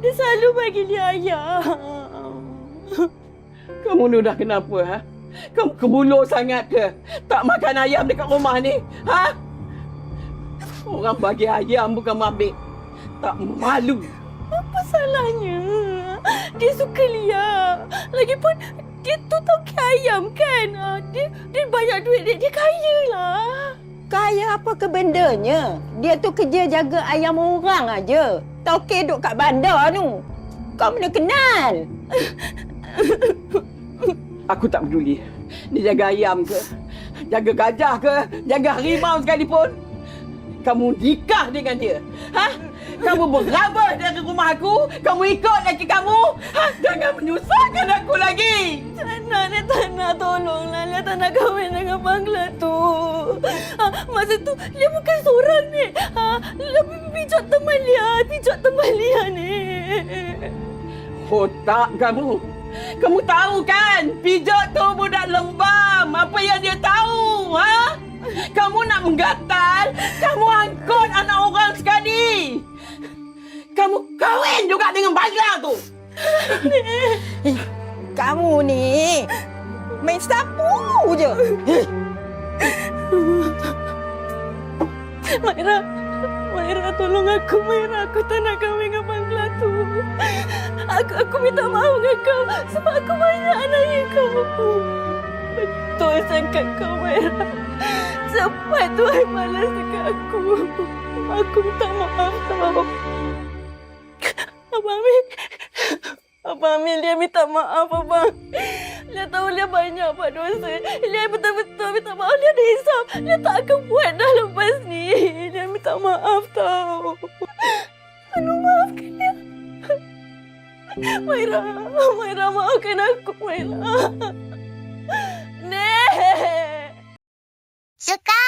Dia selalu bagi dia ayam. Kamu ni dah kenapa ha? Kamu kebulur sangat ke? Tak makan ayam dekat rumah ni? Ha? Orang bagi ayam bukan ambil. Tak malu. Apa salahnya? Dia suka Lia. Lagipun dia tu toki ayam kan? Ah, Dia dia banyak duit dia, dia kaya lah. Apa ke bendanya? Dia tu kerja jaga ayam orang aja. Toke duk kat bandar tu. Kau mana kenal? Aku tak peduli. Dia jaga ayam ke? Jaga gajah ke? Jaga harimau sekalipun? Kamu nikah dengan dia? Ha? Kamu berabah dari rumah aku? Kamu ikut laki kamu? Ha? Jangan menyusahkan aku lagi! Tak nak, dia tak nak tolonglah. Nak kahwin dengan Bangla tu. Ha, masa tu, dia bukan seorang ni. Ha, lebih pijak teman Lia. Pijak teman Lia ni. Otak kamu. Kamu tahu kan? Pijak tu budak lembam. Apa yang dia tahu? Ha? Kamu nak menggatal? Kamu angkut anak orang sekali. Kamu kahwin juga dengan Bagla tu. Kamu ni main sapu je. Maira, Maira tolong aku Maira. Aku tak nak kahwin dengan Bangla tu. Aku, aku minta maaf dengan kau sebab aku banyak anak kau. Betul sangat kau Maira. Cepat Tuhan balas dekat aku. Aku minta maaf tau. Abang Dia tahu dia banyak buat dosa. Dia betul-betul minta maaf. Dia ada hisap. Dia tak akan buat dah lepas ni. Dia minta maaf tau. Tolong maafkan dia. Maira. Maira maafkan aku Maira. Nek. Suka